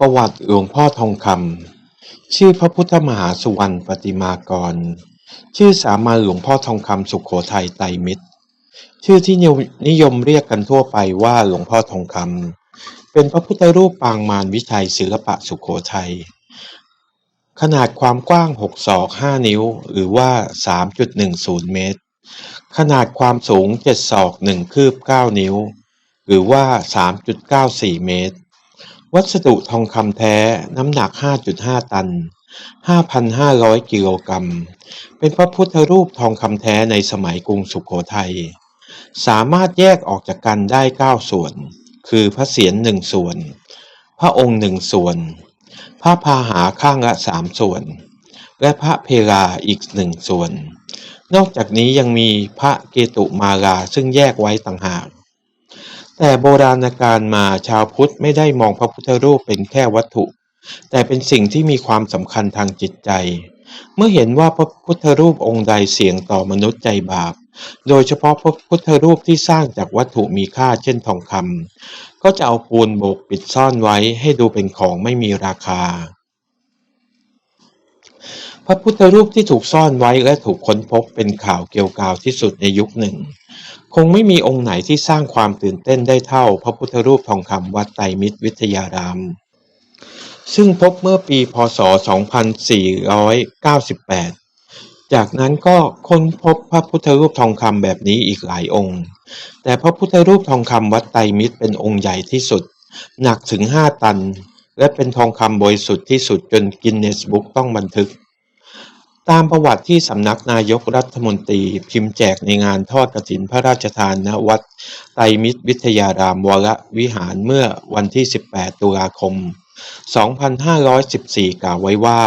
ประวัติหลวงพ่อทองคำชื่อพระพุทธมหาสุวรรณปฏิมากร ชื่อสามัญหลวงพ่อทองคำสุขโขทัยไตรมิตร ชื่อที่นิยมเรียกกันทั่วไปว่าหลวงพ่อทองคำเป็นพระพุทธรูปปางมารวิชัยศิลปะสุขโขทัยขนาดความกว้าง 6 ศอก 5 นิ้ว หรือว่า 3.10 เมตร ขนาดความสูง 7 ศอก 1 คืบ 9 นิ้ว หรือว่า 3.94 เมตร วัสดุทองคำแท้น้ำหนัก 5.5 ตัน 5,500 กิโลกรัม เป็นพระพุทธรูปทองคำแท้ในสมัยกรุงสุขโขทัย สามารถแยกออกจากกันได้ 9 ส่วน คือพระเศียรหนึ่งส่วน พระองค์หนึ่งส่วน พระพาหาข้างละสามส่วน และพระเพลาอีกหนึ่งส่วน นอกจากนี้ยังมีพระเกตุมาลาซึ่งแยกไว้ต่างหาก แต่โบราณกาลมาชาวพุทธไม่ได้มองพระพุทธรูปเป็นแค่วัตถุ แต่เป็นสิ่งที่มีความสำคัญทางจิตใจ เมื่อเห็นว่าพระพุทธรูปองค์ใดเสี่ยงต่อมนุษย์ใจบาป โดยเฉพาะพระพุทธรูปที่สร้างจากวัตถุมีค่าเช่นทองคำก็จะเอาปูนโบกปิดซ่อนไว้ให้ดูเป็นของไม่มีราคา พระพุทธรูปที่ถูกซ่อนไว้และถูกค้นพบเป็นข่าวเกี่ยวกาวที่สุดในยุคหนึ่ง คงไม่มีองค์ไหนที่สร้างความตื่นเต้นได้เท่า พระพุทธรูปทองคำวัดไตรมิตรวิทยาราม ซึ่งพบเมื่อปีพศ 2498 จากนั้นก็ค้นพบพระพุทธรูปทองคำแบบนี้อีกหลายองค์ แต่พระพุทธรูปทองคำวัดไตรมิตรเป็นองค์ใหญ่ที่สุด หนักถึง 5 ตัน และเป็นทองคำบริสุทธิ์ที่สุดจนกินเนสบุ๊กต้องบันทึก ตามประวัติที่สำนักนายกรัฐมนตรีพิมพ์แจกในงานทอดกฐินพระราชทานณวัดไตรมิตรวิทยารามวรวิหารเมื่อวันที่ 18 ตุลาคม 2514 กล่าวไว้ว่า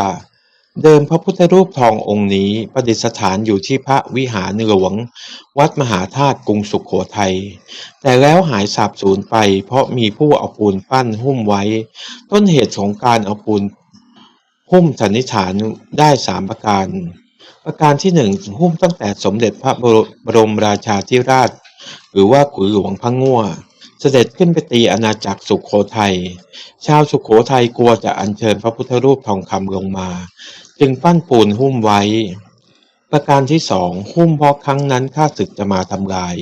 เดิมพระพุทธรูปทององค์นี้ประดิษฐานอยู่ที่พระวิหารหลวง วัดมหาธาตุกรุงสุขโขทัย แต่แล้วหายสาบสูญไปเพราะมีผู้เอาปูนปั้นหุ้มไว้ ต้นเหตุของการเอาปูน หุ้มสันนิษฐานได้สามประการ ประการที่หนึ่งหุ้มตั้งแต่สมเด็จพระบรมราชาธิราช หรือว่าขุนหลวงพระง่วเสด็จขึ้นไปตีอาณาจักรสุขโขทัย ชาวสุขโขทัยกลัวจะอัญเชิญพระพุทธรูปทองคำลงมา จึงปั้นปูนหุ้มไว้ ประการที่สองหุ้มเพราะครั้งนั้นข้าศึกจะมาทำลาย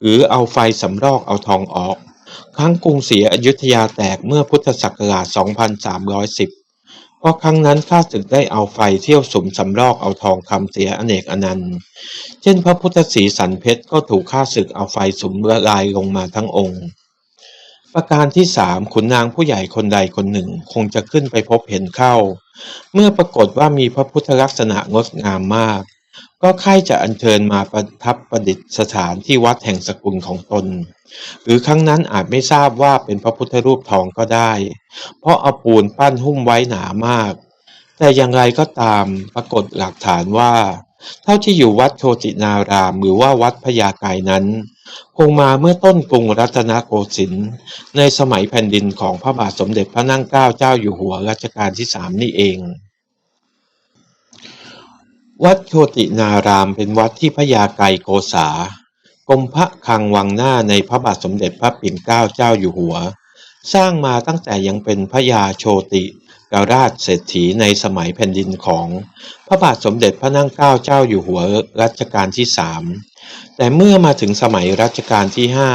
หรือเอาไฟสำรอกเอาทองออก ครั้งกรุงศรีอยุธยาแตกเมื่อพุทธศักราช 2310 เพราะครั้งนั้นข้าศึกได้เอาไฟเที่ยวสมสำรอกเอาทองคำเสียอเนกอนันต์ เช่นพระพุทธสีสันเพชรก็ถูกข้าศึกเอาไฟสมละลายลงมาทั้งองค์ ประการที่สามขุนนางผู้ใหญ่คนใดคนหนึ่งคงจะขึ้นไปพบเห็นเข้า เมื่อปรากฏว่ามีพระพุทธลักษณะงดงามมาก ก็ใคร่จะอัญเชิญมาประทับประดิษฐานที่วัดแห่งสกุลของตน หรือครั้งนั้นอาจไม่ทราบว่าเป็นพระพุทธรูปทองก็ได้ เพราะเอาปูนปั้นหุ้มไว้หนามาก แต่อย่างไรก็ตามปรากฏหลักฐานว่า เท่าที่อยู่วัดโชตินารามหรือว่าวัดพญาไกนั้น คงมาเมื่อต้นกรุงรัตนโกสินทร์ในสมัยแผ่นดินของพระบาทสมเด็จพระนั่งเกล้าเจ้าอยู่หัวรัชกาลที่สามนี่เอง วัดโชตินารามเป็นวัดที่พญาไกโกษากรมพระคลังวังหน้าในพระบาทสมเด็จพระปิ่นเกล้าเจ้าอยู่หัว สร้างมาตั้งแต่ยังเป็นพระยาโชติกราชเศรษฐีในสมัยแผ่นดินของพระบาทสมเด็จพระนั่งเกล้าเจ้าอยู่หัวรัชกาลที่สามแต่เมื่อมาถึงสมัยรัชกาลที่ห้า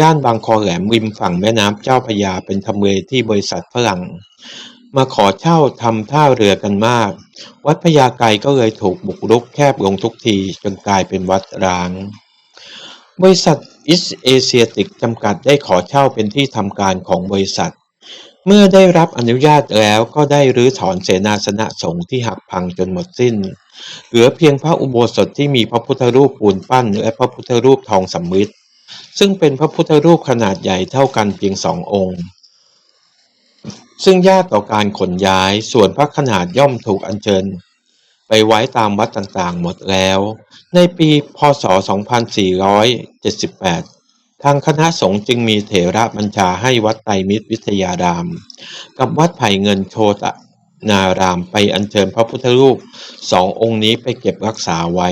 ย่านบางคอแหลมริมฝั่งแม่น้ำเจ้าพยาเป็นทำเลที่บริษัทฝรั่ง มาขอเช่าทำท่าเรือกันมาก วัดพญาไกก็เลยถูกบุกรุกแคบลงทุกทีจนกลายเป็นวัดร้าง บริษัทอิสเอเชียติกจำกัดได้ขอเช่าเป็นที่ทำการของบริษัท เมื่อได้รับอนุญาตแล้วก็ได้รื้อถอนเสนาสนะสงฆ์ที่หักพังจนหมดสิ้น เหลือเพียงพระอุโบสถที่มีพระพุทธรูปปูนปั้นและพระพุทธรูปทองสำริดซึ่งเป็นพระพุทธรูปขนาดใหญ่เท่ากันเพียงสององค์ ซึ่งยากต่อการขนย้ายส่วนพระขนาดย่อมถูกอัญเชิญ ไปไว้ตามวัดต่างๆหมดแล้ว ในปีพศ 2478 ทางคณะสงฆ์จึงมีเถระบัญชาให้วัดไตรมิตรวิทยาราม กับวัดไผ่เงินโชตนารามไปอัญเชิญพระพุทธรูปสององค์นี้ไปเก็บรักษาไว้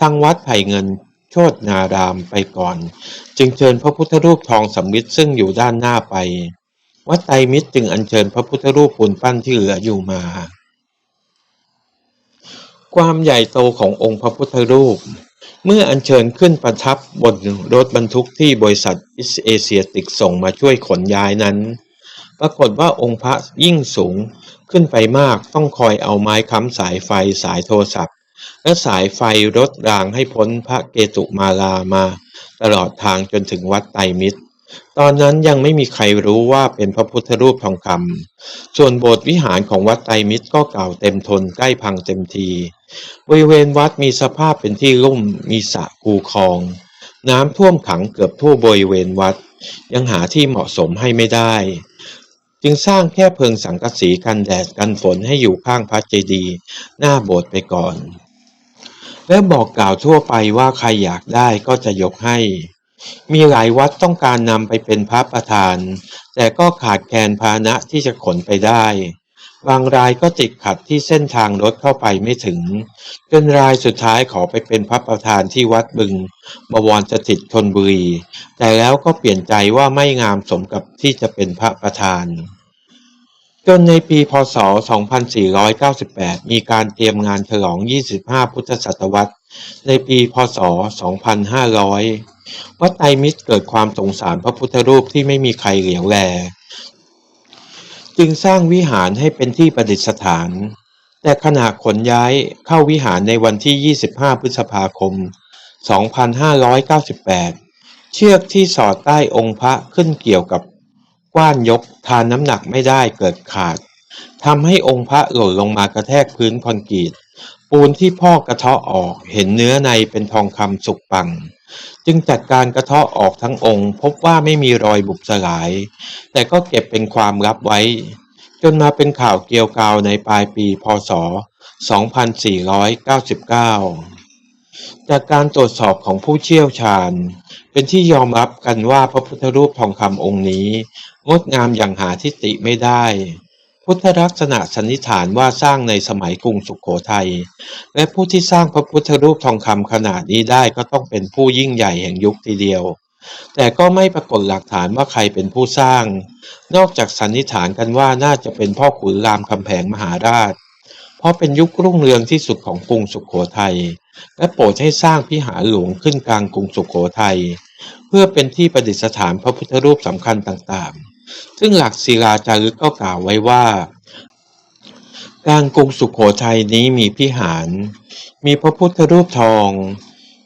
ทางวัดไผ่เงินโชตนารามไปก่อน จึงเชิญพระพุทธรูปทองสำริดซึ่งอยู่ด้านหน้าไป วัดไตรมิตรจึงอัญเชิญพระพุทธรูปปูนปั้นที่เหลืออยู่มา ความใหญ่โตขององค์พระพุทธรูป เมื่ออัญเชิญขึ้นประทับบนรถบรรทุกที่บริษัทอิสเอเชียติกส่งมาช่วยขนย้ายนั้น ปรากฏว่าองค์พระยิ่งสูงขึ้นไปมากต้องคอยเอาไม้ค้ำสายไฟสายโทรศัพท์ และสายไฟรถรางให้พ้นพระเกตุมาลามา ตลอดทางจนถึงวัดไตรมิตร ตอนนั้นยังไม่มีใครรู้ว่าเป็นพระพุทธรูปทองคำ ส่วนโบสถ์วิหารของวัดไตรมิตรก็เก่าเต็มทนใกล้พังเต็มที บริเวณวัดมีสภาพเป็นที่ลุ่มมีสระคูคลอง น้ำท่วมขังเกือบทั่วบริเวณวัด ยังหาที่เหมาะสมให้ไม่ได้ จึงสร้างแค่เพิงสังกะสีกันแดดกันฝนให้อยู่ข้างพระเจดีย์หน้าโบสถ์ไปก่อน และบอกกล่าวทั่วไปว่าใครอยากได้ก็จะยกให้ มีหลายวัดต้องการนำไปเป็นพระประธาน แต่ก็ขาดแคลนพาหนะที่จะขนไปได้ บางรายก็ติดขัดที่เส้นทางรถเข้าไปไม่ถึงจนรายสุดท้ายขอไปเป็นพระประธานที่วัดบึงบวรสถิตธนบุรีแต่แล้วก็เปลี่ยนใจว่าไม่งามสมกับที่จะเป็นพระประธานจนในปีพศ 2498 มีการเตรียมงานฉลอง 25 พุทธศตวรรษ ในปีพศ 2500 วัดไตรมิตรเกิดความสงสารพระพุทธรูปที่ไม่มีใครเหลียวแล จึงสร้างวิหารให้เป็นที่ประดิษฐาน แต่ขณะขนย้ายเข้าวิหารในวันที่ 25 พฤษภาคม 2598 เชือกที่สอดใต้องค์พระขึ้นเกี่ยวกับกว้านยกทานน้ำหนักไม่ได้เกิดขาดทำให้องค์พระหล่นลงมากระแทกพื้นคอนกรีต ปูนที่พ่อกระเทาะออกเห็นเนื้อในเป็นทองคำสุกปัง จึงจัดการกระเทาะออกทั้งองค์ พบว่าไม่มีรอยบุบสลาย แต่ก็เก็บเป็นความลับไว้ จนมาเป็นข่าวเกลียวกาวในปลายปีพศ 2499 จากการตรวจสอบของผู้เชี่ยวชาญ เป็นที่ยอมรับกันว่าพระพุทธรูปทองคำองค์นี้ งดงามอย่างหาทิฏฐิไม่ได้ พุทธลักษณะสันนิษฐานว่าสร้างในสมัยกรุงสุขโขทัย และผู้ที่สร้างพระพุทธรูปทองคำขนาดนี้ได้ก็ต้องเป็นผู้ยิ่งใหญ่แห่งยุคทีเดียว แต่ก็ไม่ปรากฏหลักฐานว่าใครเป็นผู้สร้าง นอกจากสันนิษฐานกันว่าน่าจะเป็นพ่อขุนรามคำแผงมหาราช เพราะเป็นยุครุ่งเรืองที่สุดของกรุงสุขโขทัย และโปรดให้สร้างพิหารหลวงขึ้นกลางกรุงสุขโขทัย เพื่อเป็นที่ประดิษฐานพระพุทธรูปสำคัญต่างๆ ซึ่งหลักศิลาจารึกก็กล่าวไว้ว่า กลางกรุงสุขโขทัยนี้มีพิหาร มีพระพุทธรูปทอง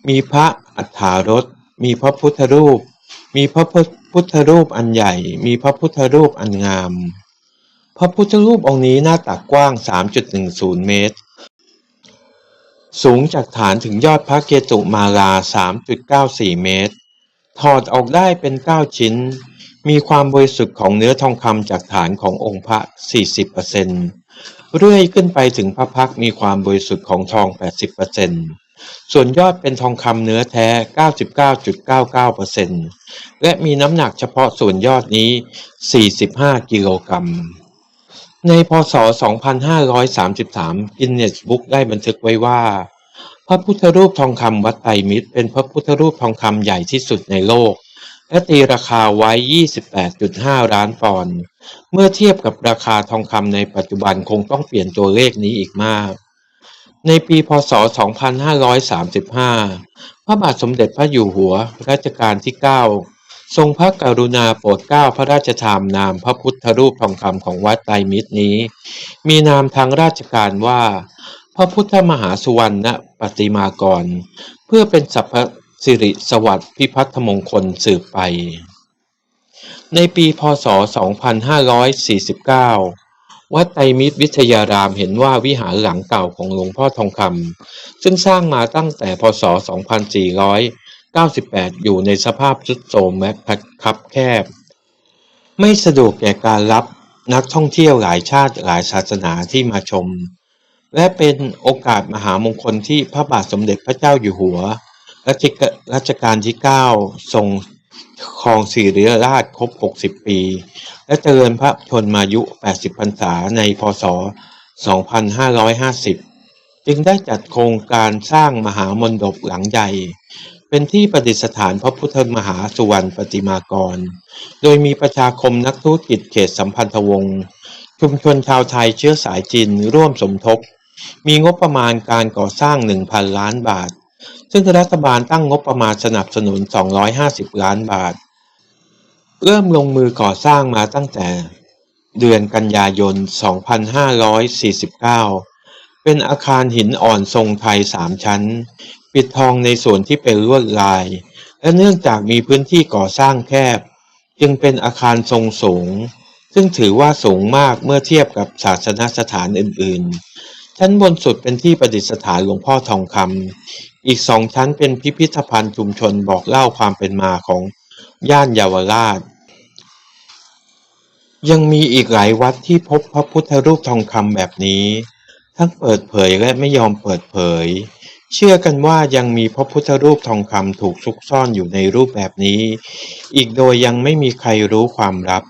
มีพระอัฏฐารถ มีพระพุทธรูป มีพระพุทธรูปอันใหญ่ มีพระพุทธรูปอันงาม พระพุทธรูปองค์นี้หน้าตักกว้าง 3.10 เมตร สูงจากฐานถึงยอดพระเกตุมาลา 3.94 เมตร ถอดออกได้เป็น 9 ชิ้น มีความบริสุทธิ์ของเนื้อทองคำจากฐานขององค์พระ 40%เรื่อยขึ้นไปถึงพระพักมีความบริสุทธิ์ของทอง 80%ส่วนยอดเป็นทองคำเนื้อแท้ 99.99%และมีน้ำหนักเฉพาะส่วนยอดนี้ 45 กิโลกรัมในพศ 2533 กินเนสบุ๊กได้บันทึกไว้ว่า พระพุทธรูปทองคำวัดไตรมิตร เป็นพระพุทธรูปทองคำใหญ่ที่สุดในโลก และตีราคาไว้ 28.5 ล้านปอนด์เมื่อเทียบกับราคาทองคำในปัจจุบันคงต้องเปลี่ยนตัวเลขนี้อีกมาก ในปีพศ 2535 พระบาทสมเด็จพระอยู่หัวรัชกาลที่ 9 ทรงพระกรุณาโปรดเกล้าพระราชทานนามพระพุทธรูปทองคำของวัดไตรมิตรนี้ มีนามทางราชการว่า พระพุทธมหาสุวรรณปฏิมากร เพื่อเป็นสัพพ สิริสวัสดิ์พิพัฒมงคลสืบไป ในปีพศ 2549 วัดไตรมิตรวิทยารามเห็นว่าวิหารหลังเก่าของหลวงพ่อทองคำซึ่งสร้างมาตั้งแต่พศ 2498 อยู่ในสภาพทรุดโทรมและคับแคบ ไม่สะดวกแก่การรับนักท่องเที่ยวหลายชาติหลายศาสนาที่มาชม และเป็นโอกาสมหามงคลที่พระบาทสมเด็จพระเจ้าอยู่หัว รัชการัชกาลที่ 9 ทรงครองสิริราชครบ 60 ปี และเจริญพระชนมายุ 80 พรรษาในพศ 2550 จึงได้จัดโครงการสร้างมหามณฑปหลังใหญ่ เป็นที่ประดิษฐานพระพุทธมหาสุวรรณประติมากร โดยมีประชาคมนักธุรกิจเขตสัมพันธวงศ์ชุมชนชาวไทยเชื้อสายจีนร่วมสมทบ มีงบประมาณการก่อสร้าง 1,000 ล้านบาท ซึ่งรัฐบาลตั้งงบประมาณสนับสนุน 250 ล้านบาท เริ่มลงมือก่อสร้างมาตั้งแต่เดือนกันยายน 2549 เป็นอาคารหินอ่อนทรงไทยสามชั้น ปิดทองในส่วนที่เป็นลวดลาย และเนื่องจากมีพื้นที่ก่อสร้างแคบ จึงเป็นอาคารทรงสูง ซึ่งถือว่าสูงมากเมื่อเทียบกับศาสนสถานอื่น ๆ ชั้นบนสุดเป็นที่ประดิษฐานหลวงพ่อทองคำ อีกสองชั้นเป็นพิพิธภัณฑ์ชุมชนบอกเล่าความเป็นมาของย่านเยาวราช ยังมีอีกหลายวัดที่พบพระพุทธรูปทองคำแบบนี้ ทั้งเปิดเผยและไม่ยอมเปิดเผย เชื่อกันว่ายังมีพระพุทธรูปทองคำถูกซุกซ่อนอยู่ในรูปแบบนี้ อีกโดยยังไม่มีใครรู้ความลับ